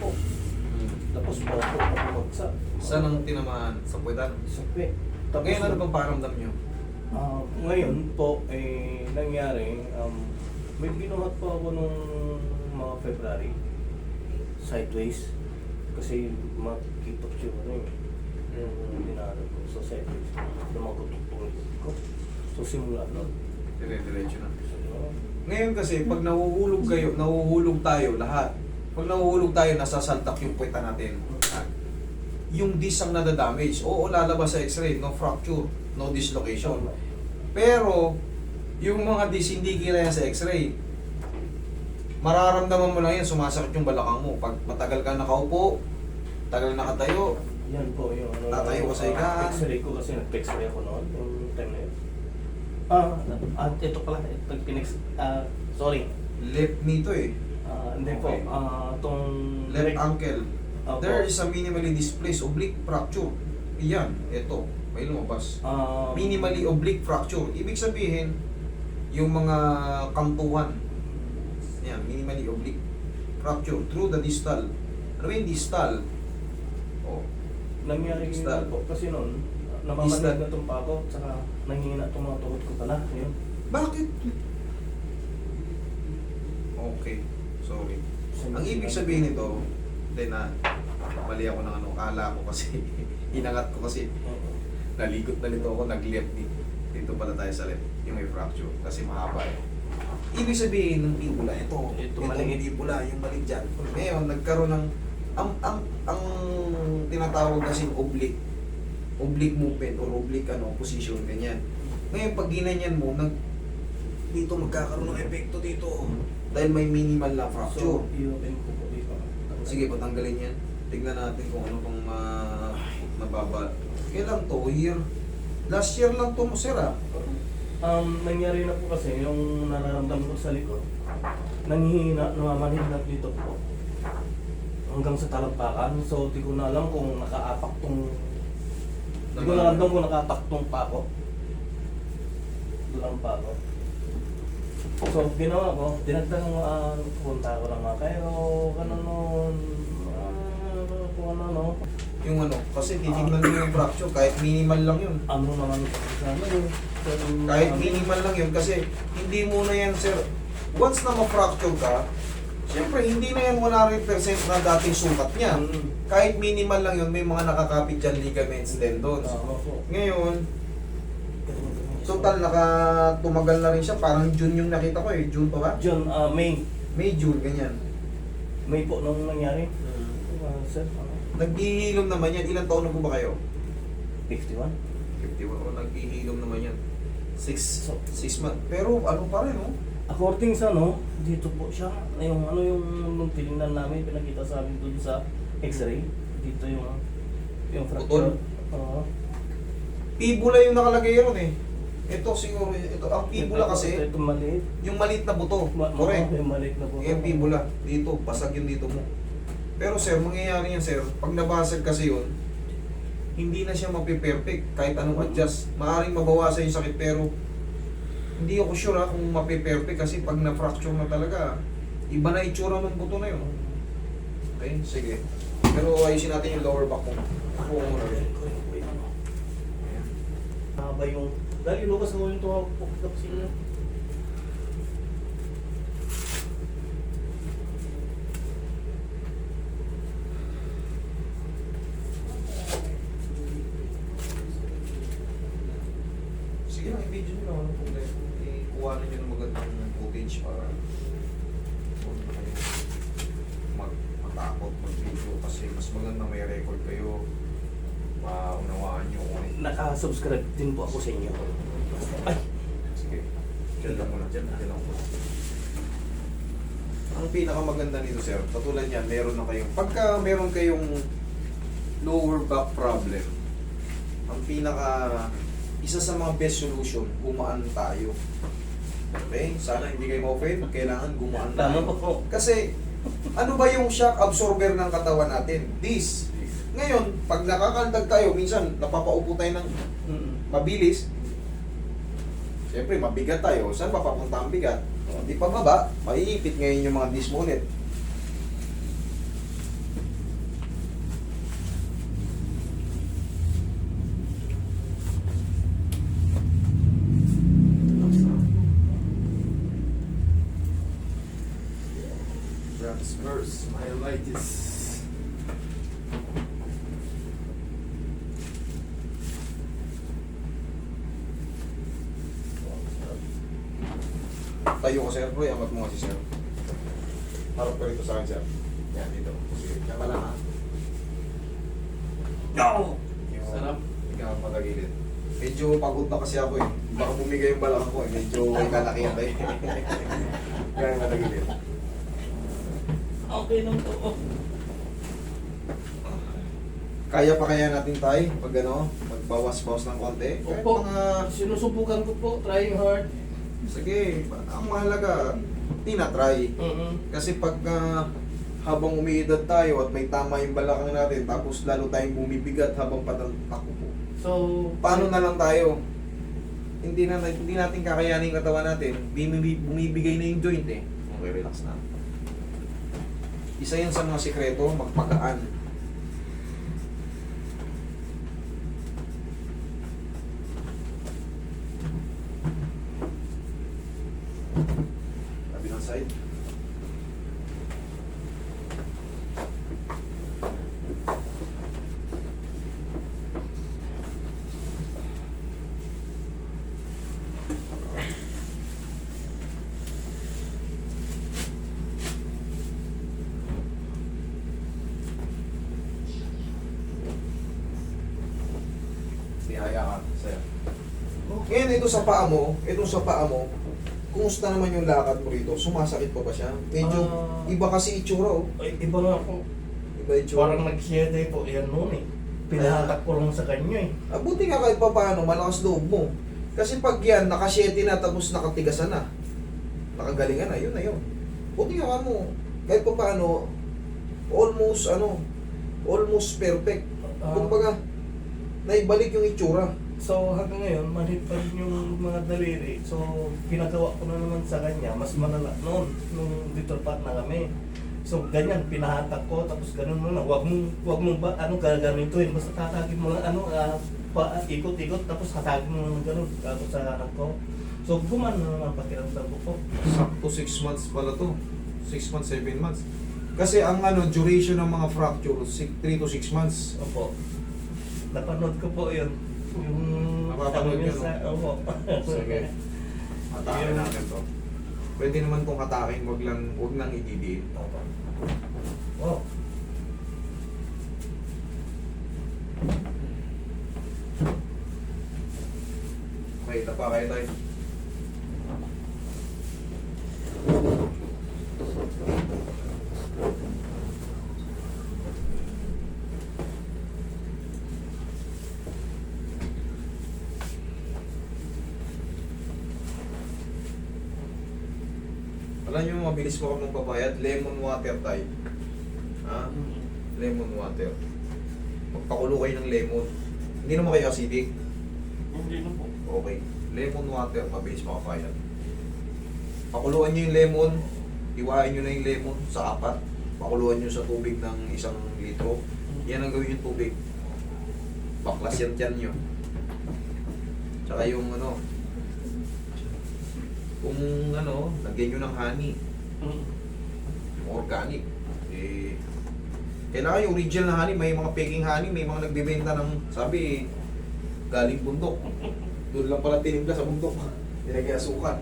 Po. Hmm. Tapos po ako bumagsak. Saan ang tinamaan? Sa puwetan? Sakit. Tapos Ngayon ano bang paramdam nyo? Ah, ngayon po, eh, nangyari, um, may binuhat po ako nung mga February, sideways, kasi makikita ko siya, ano eh, yung dinalo ko sa sideways, lumagotok po ko. So simula nun. Dire-diretso na. So, uh, Ngayon kasi, pag nahuhulog kayo, nahuhulog tayo lahat. Pag nahuhulog tayo, nasasaltak yung puweta natin. Yung disc ang nadadamage. Oo, lalabas sa x-ray, no fracture, no dislocation. Pero, yung mga disc hindi kinaya sa x-ray, mararamdaman mo lang yan, sumasakit yung balakang mo. Pag matagal ka nakaupo, tagal nakatayo, yan po yung ano. Tatayo ka sa higaan. X-ray ko kasi nag-x-ray ako noon, yung time na yun. Ah, ah, ito pala, pag pinex, ah, sorry. left knee to eh. Ah, hindi po, Okay. ah, itong... Left ankle. Opo. There is a minimally displaced oblique fracture. Yan, ito, may lumabas. Ah, Minimally oblique fracture. Ibig sabihin, yung mga kantuhan. Yan, minimally oblique fracture through the distal. Ano yung distal? Oh, Nangyari Distal. po kasi noon, Distal. namamanig na itong pako, tsaka nanghihina itong mga tuhod ko pala. Yun. bakit? Okay, sorry. Ang ibig sabihin nito, hindi na, mali ako ng ano, kala ko kasi, inangat ko kasi, naligot na nito ako, nag-left knee. Dito pala tayo sa left, yung may fracture, kasi mahaba eh. Ibig sabihin ng tibula, ito, Ito, ito, maliit. tibula, yung maliit dyan. Ngayon, nagkaroon ng, ang, ang, ang tinatawag kasi oblique, oblique movement or oblique ano, position, ganyan. Ngayon, pag ginanyan mo, nag, dito magkakaroon ng epekto dito. Dahil may minimal na fracture. So, i-open ko po dito. Sige, patanggalin yan. Tignan natin kung ano pang uh, mababa. Kailan to? Year? Last year lang to, sir ah. Um, nangyari na po kasi yung nararamdaman ko sa likod. Nanghihina, namamanhid na dito po. Hanggang sa talampakan. So, di ko na alam kung nakaapak tong... Di ko na alam kung nakaapak tong pako. Doon ang pako. So, ginawa ko, dinagdagan ko, ah, punta ko ng mga kayo, ganun nun, ah, kung ano, no. Yung ano, kasi titignan mo yung fracture, kahit minimal lang yun. Ano naman ano. So, Kahit minimal lang yun, kasi hindi mo na yan, sir. Once na ma-fracture ka, Siyempre, hindi na yan 100% na dating sukat niya. Mm. Kahit minimal lang yun, may mga nakakapit dyan ligaments, tendons. Ngayon, total naka tumagal na rin siya. Parang June yung nakita ko eh. June pa ba? John, ah, May. May June, ganyan. May po nung nangyari. Ah, sir, ano? Naghihilom naman yan. Ilang taon na po ba kayo? 51? 51. O, naghihilom naman yan. 6 So- six months. Pero ano pa rin, oh. According sa ano, dito po siya, yung ano yung nung tinignan namin, pinakita sa amin dun sa x-ray, dito yung yung fracture. Oo. Pibula yung nakalagay yun eh. Ito siguro, ito. Ang pibula Ito- kasi, Ito maliit. yung maliit na buto. Ma- Correct. Yung maliit na po. Yung pibula. Dito, basag yun dito mo. Pero sir, mangyayari yan sir, pag nabasag kasi yun, hindi na siya mapiperfect kahit anong adjust. Maaring mabawasan yung sakit pero hindi ako sure ha, kung mapiperfect kasi pag na-fracture na talaga, iba na itsura ng buto na yun. Okay, sige. Pero ayusin natin yung lower back mo. Ako muna rin. Ayan. Haba yung... Dahil lukas ko yung tuwa po kasi niya. Sige lang, i-video nyo lang. Anong problema? Ikuhanan nyo ng magandang footage para huwag na kayo mag matakot mag-video kasi mas maganda may record kayo maunawaan nyo kung ano. Naka-subscribe din po ako sa inyo. Ay! Sige. Diyan lang muna. Diyan, diyan lang muna. Ang pinakamaganda nito, sir, katulad yan, meron na kayong, pagka meron kayong lower back problem, ang pinaka, isa sa mga best solution, gumaan tayo. Okay? Sana hindi kayo ma-offend, kailangan gumaan Tama tayo. po. Kasi, ano ba yung shock absorber ng katawan natin? This. Ngayon, pag nakakaldag tayo, minsan napapaupo tayo ng mabilis. Siyempre, mabigat tayo. Saan papapunta ang bigat? O, di pa baba, maiipit ngayon yung mga disc mo ulit. Transverse myelitis. Tayo ko sir, Roy, angat mo kasi sir. Harap ka rito sa akin sir. Yan, dito. Sige, yan ka lang ha. No! Yung, Sarap. Hindi ka magagilid. Medyo pagod na kasi ako eh. Baka bumigay yung balak ko eh. Medyo kalakihan tayo. Kaya matagilid. Okay lang to. Kaya pa kaya natin tayo pag ano, magbawas-bawas ng konti? Opo. mga, Sinusubukan ko po, trying hard. Sige, ang mahalaga, tinatry. mm Kasi pag ah, habang umiidad tayo at may tama yung balakang natin, tapos lalo tayong bumibigat habang patakbo po. So, Paano na lang tayo? Hindi na hindi natin kakayanin yung katawan natin. Bumibigay, bumibigay na yung joint eh. Okay, relax na. Isa yan sa mga sikreto, magpagaan. Tihaya ka, sir. Ngayon, ito sa paa mo, itong sa paa mo, kumusta naman yung lakad mo rito? Sumasakit pa ba siya? Medyo, Ah. iba kasi itsura oh. ay, iba nga po. Iba itsura. Parang nag-shede po yan noon eh. Pinahatak ko lang sa kanya eh. Ah, buti nga kahit pa paano, malakas loob mo. Kasi pag yan, nakasyete na tapos nakatigasan na, nakagalingan na, yun na yun. Buti nga mo, kahit pa paano, almost, ano, almost perfect. Ah. Kumbaga, naibalik yung itsura. So hanggang ngayon, manhid pa rin yung mga daliri. So pinagawa ko na naman sa kanya, mas malala noon, nung dito pat na kami. So ganyan, pinahatak ko, tapos ganun mo na, wag mo, wag mo ba, ano, gaganituin, basta tatagin mo lang, ano, ah, pa, ikot-ikot, tapos hatagin mo lang ganun, tapos sa anak ko. So gumana na naman pakiramdam ko po. Sakto 6 months pala to. 6 months, 7 months. Kasi ang ano, duration ng mga fracture, 3 to 6 months. Opo. Napanood ko po yun. Yung Napapanood ano yun sa, opo. Sige. Hatakin Yun. natin to. Pwede naman kung hatakin, wag lang, wag nang ididiin. Opo. Oh. Okay, tapa kayo tayo. Alam nyo, mabilis mo ka magbabayad, lemon water tayo. Ha? Lemon water. Magpakulo kayo ng lemon. Hindi naman kayo acidic. Hindi na po. Okay. Lemon water, mabilis makapayat. Pakuluan nyo yung lemon, iwain nyo na yung lemon sa apat. Pakuluan nyo sa tubig ng isang litro. Yan ang gawin yung tubig. Baklas yan tiyan nyo. Tsaka yung ano, kung ano, lagyan nyo ng honey, Mm. organic. Eh, kailangan yung original na honey, may mga peking honey, may mga nagbebenta ng, sabi, galing bundok. Doon lang pala tinimpla sa bundok. Nilagay asukal.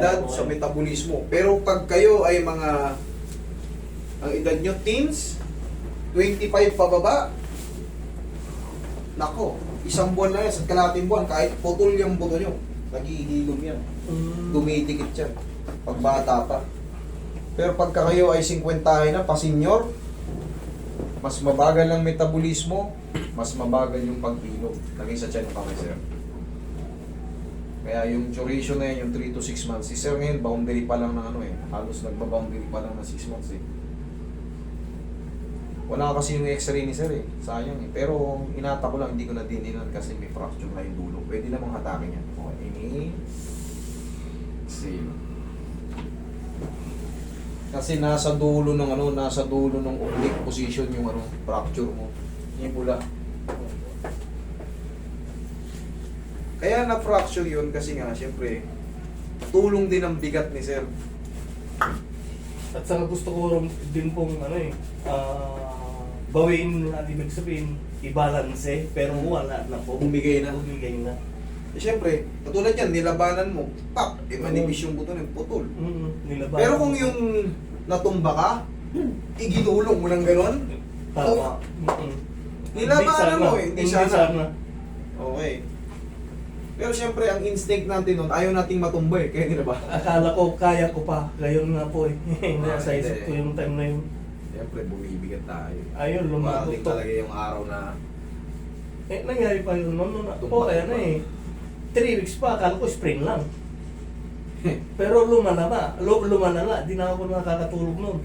Edad sa metabolismo. Pero pag kayo ay mga ang edad nyo teens, 25 pababa, nako, isang buwan na yan, sa kalating buwan, kahit putol yung buto nyo, nagihilom yan. Mm. Dumidikit yan. Pag bata pa. Pero pagka kayo ay 50 na, pa-senior, mas mabagal ang metabolismo, mas mabagal yung pag-ilog. Lagay sa tiyan ng kamay, sir. Kaya yung duration na yan, yung 3 to 6 months. Si sir ngayon, boundary pa lang ng ano eh. Halos nagba-boundary pa lang ng 6 months eh. Wala kasi yung x-ray ni sir eh. Sayang eh. Pero inata ko lang, hindi ko na dininan kasi may fracture na yung dulo. Pwede namang hatakin yan. Okay, inhale. Exhale. Kasi nasa dulo ng ano, nasa dulo ng oblique position yung ano, fracture mo. Yung pula. Kaya na-fracture yun kasi nga, syempre, tulong din ang bigat ni sir. At saka gusto ko rin din pong ano eh, ah, bawiin at ibig sabihin, i-balance eh, pero wala na po. Bumigay na. Bumigay na. Eh, syempre, katulad yan, nilabanan mo, pak, eh manipis yung buto ng putol. Mm, nilabanan. Pero kung yung natumba ka, iginulong mo ng gano'n, Tama. Mm-mm. Nilabanan mo eh, hindi sana. okay. Pero syempre, ang instinct natin nun, ayaw nating matumba eh, kaya nila ba? Akala ko kaya ko pa. Gayon nga po eh. Nasa Ah, isip ko yung time na yun. Syempre, bumibigat tayo. Ayun, lumabot to. talaga yung araw na Eh, nangyari pa yun noon. noon Okay na tumba. eh. Three weeks pa, akala ko spring lang. Pero lumana ba? Lu- lumana na. Di na ako nakakatulog noon.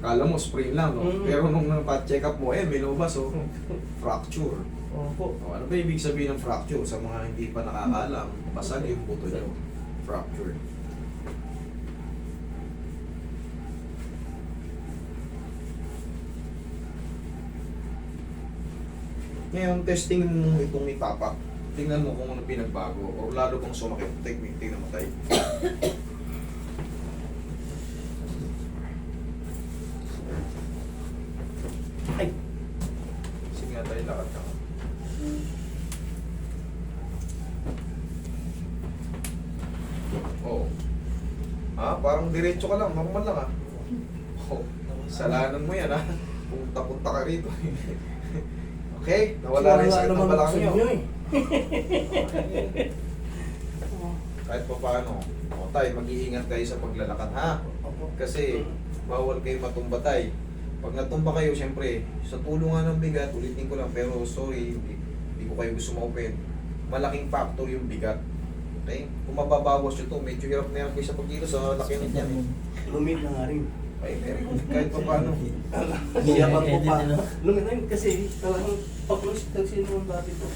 Kala mo spring lang, no? Mm. Pero nung pa-check up mo, eh, may lumabas, oh. Fracture. Opo. O, ano ba ibig sabihin ng fracture? Sa mga hindi pa nakakaalam, basag yung buto nyo. Fracture. Ngayon, testing mo itong itapak. Tingnan mo kung ano pinagbago o lalo kung sumakit. Tingnan mo tayo. Ay, Sige nga tayo, lakad ka. Oo. Ah, parang diretso ka lang, normal lang ah. Oh, salanan mo yan ah. Punta-punta ka rito. okay, nawala rin sa ng balakang nyo. eh. Kahit pa paano. O tayo, mag-iingat kayo sa paglalakad ha. Kasi bawal kayo matumba tay. Pag natumba kayo, syempre, sa tulungan ng bigat, ulitin ko lang, pero sorry, hindi, hindi ko kayo gusto ma-open. Malaking factor yung bigat. Okay? Kung mababawas nyo to, medyo hirap na yan kayo sa pagkilo sa laki niyan. Eh. Lumit na nga rin. Ay, very good. Kahit pa paano. Siyapan ko pa. Lumit na rin kasi talagang pag-close kasi noon dati to.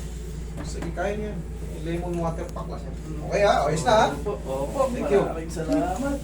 Sige, kaya niyan. Lemon water paklas yan. Okay ha, ayos na ha. Opo. Thank you. Maraming salamat.